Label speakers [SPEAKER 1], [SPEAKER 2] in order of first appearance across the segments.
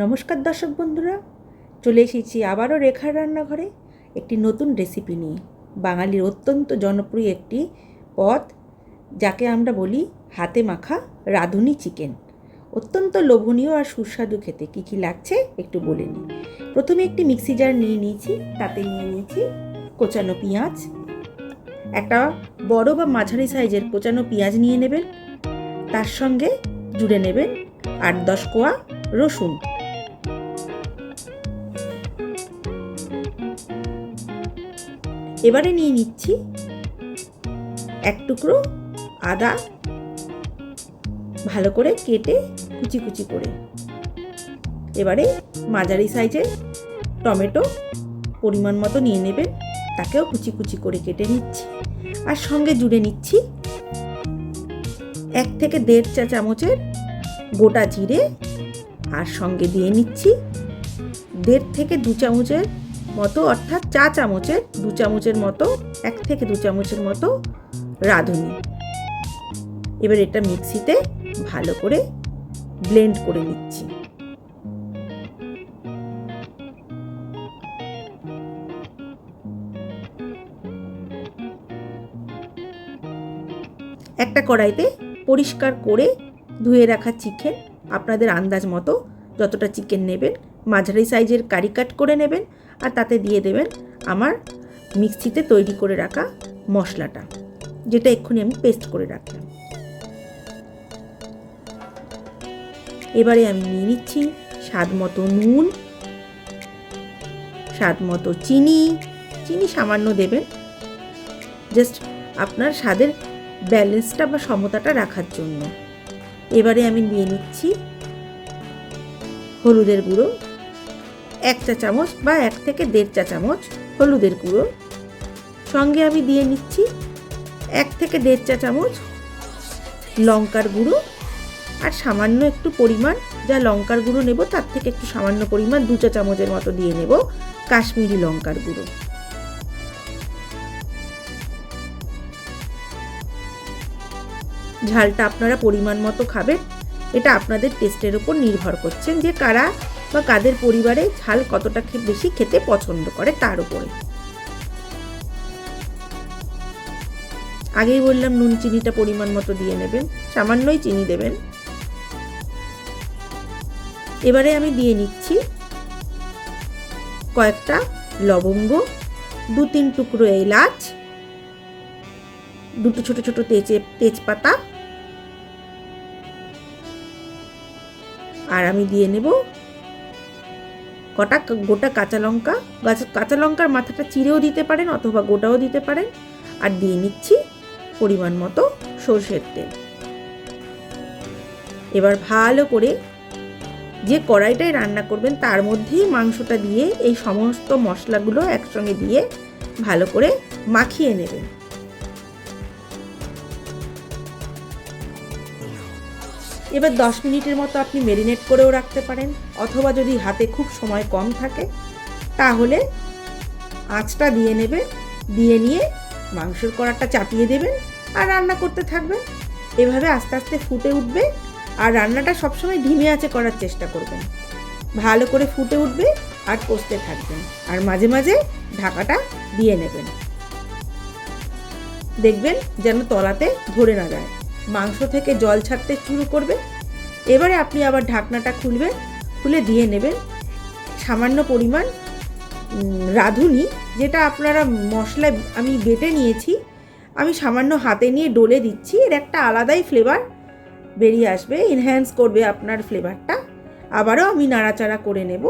[SPEAKER 1] নমস্কার দর্শক বন্ধুরা, চলে এসেছি আবারও রেখার রান্নাঘরে একটি নতুন রেসিপি নিয়ে। বাঙালির অত্যন্ত জনপ্রিয় একটি পদ, যাকে আমরা বলি হাতে মাখা রাঁধুনি চিকেন অত্যন্ত লোভনীয় আর সুস্বাদু খেতে, কী কী লাগছে একটু বলে নিই। প্রথমে একটি মিক্সি জার নিয়ে নিয়েছি, তাতে নিয়ে নিয়েছি কোচানো পেঁয়াজ। একটা বড় বা মাঝারি সাইজের কোচানো পেঁয়াজ নিয়ে নেবেন, তার সঙ্গে জুড়ে নেবেন আট দশ কোয়া রসুন। এবারে নিয়ে নিচ্ছি এক টুকরো আদা ভালো করে কেটে কুচি কুচি করে। এবারে মাঝারি সাইজের টমেটো পরিমাণ মতো নিয়ে নেবেন, তাকেও কুচি কুচি করে কেটে নিচ্ছি। আর সঙ্গে জুড়ে নিচ্ছি এক থেকে দেড় চা চামচের গোটা জিরে, আর সঙ্গে দিয়ে নিচ্ছি দেড় থেকে দু চামচের মতো, অর্থাৎ চা চামচের, দু চামচের মতো, এক থেকে দু চামচের মতো রাঁধুনি। এবার এটা মিক্সিতে ভালো করে ব্লেন্ড করে নিচ্ছি। একটা কড়াইতে পরিষ্কার করে ধুয়ে রাখা চিকেন আপনাদের আন্দাজ মতো যতটা চিকেন নেবেন, মাঝারি সাইজের কারি কাট করে নেবেন আর তাতে দিয়ে দেবেন আমার মিক্সিতে তৈরি করে রাখা মশলাটা, যেটা এক্ষুনি আমি পেস্ট করে রাখলাম। এবারে আমি নিয়ে নিচ্ছি স্বাদ মতো নুন, স্বাদ মতো চিনি। চিনি সামান্য দেবেন জাস্ট আপনার স্বাদের ব্যালেন্সটা বা সমতাটা রাখার জন্য। এবারে আমি নিয়ে নিচ্ছি হলুদের গুঁড়ো। এক চা চামচ বা এক থেকে দেড় চা চামচ হলুদের গুঁড়ো। সঙ্গে আমি দিয়ে নিচ্ছি এক থেকে দেড় চা চামচ লঙ্কার গুঁড়ো। আর সামান্য একটু পরিমাণ, যা লঙ্কার গুঁড়ো নেব, তার থেকে একটু সামান্য পরিমাণ দু চা চামচের মতো দিয়ে নেব কাশ্মীরি লঙ্কার গুঁড়ো। ঝালটা আপনারা পরিমাণ মতো খাবেন। এটা আপনাদের টেস্টের উপর নির্ভর করছেন যে কারা বা কাদের পরিবারে ঝাল কতটা বেশি খেতে পছন্দ করে তার উপরে। আগেই বললাম নুন চিনিটা পরিমাণ মতো দিয়ে নেবেন, সামান্যই চিনি দেবেন। এবারে আমি দিয়ে নিচ্ছি কয়েকটা লবঙ্গ দু তিন টুকরো এলাচ, দুটো ছোট ছোট তেজে তেজপাতা। আর আমি দিয়ে নেব কটা গোটা কাঁচা লঙ্কা কাঁচা লঙ্কার মাথাটা চিরেও দিতে পারেন অথবা গোটাও দিতে পারেন। আর দিয়ে নিচ্ছি পরিমাণ মতো সর্ষের তেল। এবার ভালো করে যে কড়াইটায় রান্না করবেন তার মধ্যেই মাংসটা দিয়ে এই সমস্ত মশলাগুলো একসঙ্গে দিয়ে ভালো করে মাখিয়ে নেবেন। এবার দশ মিনিটের মতো আপনি মেরিনেট করেও রাখতে পারেন, অথবা যদি হাতে খুব সময় কম থাকে, তাহলে আঁচটা দিয়ে নেবে, দিয়ে নিয়ে মাংসের কড়াটা চাপিয়ে দেবেন আর রান্না করতে থাকবেন। এভাবে আস্তে আস্তে ফুটে উঠবে আর রান্নাটা সবসময় ধিমে আঁচে করার চেষ্টা করবেন। ভালো করে ফুটে উঠবে আর কষতে থাকবেন আর মাঝে মাঝে ঢাকাটা দিয়ে নেবেন। দেখবেন যেন তলাতে ধরে না যায়। মাংস থেকে জল ছাড়তে শুরু করবে। এবারে আপনি আবার ঢাকনাটা খুলবেন খুলে দিয়ে নেবেন। সামান্য পরিমাণ রাঁধুনি, যেটা আপনারা মশলায় আমি বেটে নিয়েছি। আমি সামান্য হাতে নিয়ে ডলে দিচ্ছি, এর একটা আলাদাই ফ্লেভার বেরিয়ে আসবে এনহ্যান্স করবে আপনার ফ্লেভারটা আবারও আমি নাড়াচাড়া করে নেব।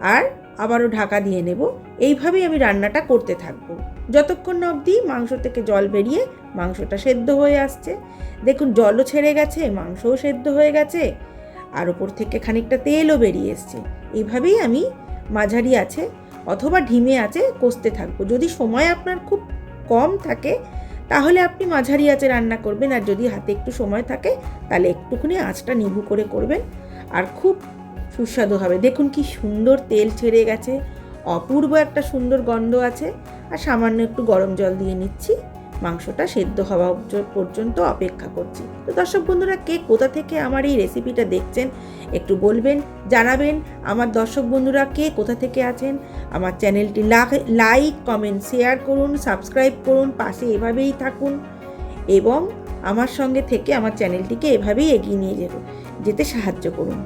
[SPEAKER 1] আর আবারও ঢাকা দিয়ে নেব। এইভাবেই আমি রান্নাটা করতে থাকব। যতক্ষণ অবধি মাংস থেকে জল বেরিয়ে মাংসটা সেদ্ধ হয়ে আসছে। দেখুন, জলও ছেড়ে গেছে, মাংসও সেদ্ধ হয়ে গেছে, আর ওপর থেকে খানিকটা তেলও বেরিয়ে এসছে। এইভাবেই আমি মাঝারি আছে অথবা ঢিমে আছে কষতে থাকব। যদি সময় আপনার খুব কম থাকে, তাহলে আপনি মাঝারি আঁচে রান্না করবেন, আর যদি হাতে একটু সময় থাকে, তাহলে একটুখানি আঁচটা নিভু করে করবেন। আর খুব সুস্বাদু হবে। দেখুন কি সুন্দর তেল ছেড়ে গেছে। অপূর্ব একটা সুন্দর গন্ধ আছে। আর সামান্য একটু গরম জল দিয়ে নিচ্ছি। মাংসটা সেদ্ধ হওয়া পর্যন্ত অপেক্ষা করছি। তো দর্শক বন্ধুরা, কে কোথা থেকে আমার এই রেসিপিটা দেখছেন, একটু বলবেন, জানাবেন। আমার দর্শক বন্ধুরা, কে কোথা থেকে আছেন, আমার চ্যানেলটি লাইক কমেন্ট শেয়ার করুন সাবস্ক্রাইব করুন, পাশে এভাবেই থাকুন। এবং আমার সঙ্গে থেকে আমার চ্যানেলটিকে এভাবেই এগিয়ে নিয়ে যেতে সাহায্য করুন।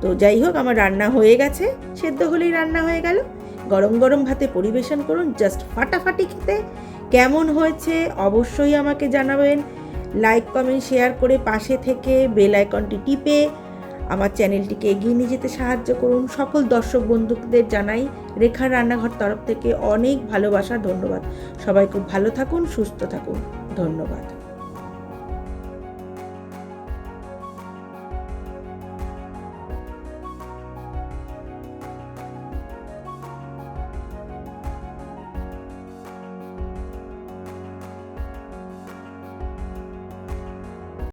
[SPEAKER 1] তো যাই হোক, আমার রান্না হয়ে গেছে। সেদ্ধ হলেই রান্না হয়ে গেল। গরম গরম ভাতে পরিবেশন করুন জাস্ট ফাটাফাটি খেতে। কেমন হয়েছে অবশ্যই আমাকে জানাবেন। লাইক কমেন্ট শেয়ার করে পাশে থেকে বেল আইকনটি টিপে আমার চ্যানেলটিকে এগিয়ে নিয়ে যেতে সাহায্য করুন। সকল দর্শক বন্ধুদের জানাই রেখার রান্নাঘর তরফ থেকে অনেক ভালোবাসা, ধন্যবাদ। সবাই খুব ভালো থাকুন, সুস্থ থাকুন। ধন্যবাদ।